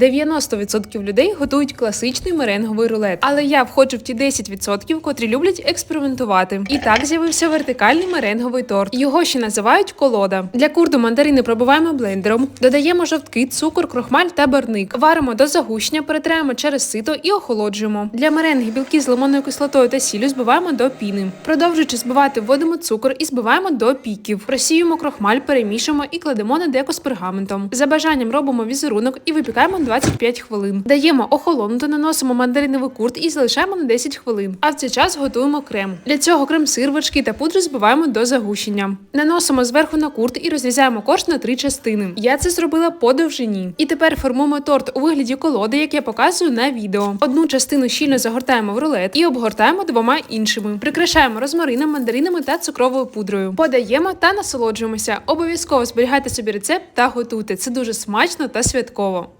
90% людей готують класичний меренговий рулет, але я входжу в ті 10%, котрі люблять експериментувати. І так з'явився вертикальний меренговий торт. Його ще називають колода. Для курду мандарини пробиваємо блендером, додаємо жовтки, цукор, крохмаль та барник. Варимо до загущення, перетираємо через сито і охолоджуємо. Для меренги білки з лимонною кислотою та сіллю збиваємо до піни. Продовжуючи збивати, вводимо цукор і збиваємо до піків. Просіюємо крохмаль, перемішуємо і кладемо на деко з пергаментом. За бажанням робимо візерунок і випікаємо 25 хвилин. Даємо охолонути, наносимо мандариновий курт і залишаємо на 10 хвилин. А в цей час готуємо крем. Для цього крем-сир, вершки та пудру збиваємо до загущення. Наносимо зверху на курт і розрізаємо корж на три частини. Я це зробила по довжині. І тепер формуємо торт у вигляді колоди, як я показую на відео. Одну частину щільно загортаємо в рулет і обгортаємо двома іншими. Прикрашаємо розмарином, мандаринами та цукровою пудрою. Подаємо та насолоджуємося. Обов'язково зберігайте собі рецепт та готуйте. Це дуже смачно та святково.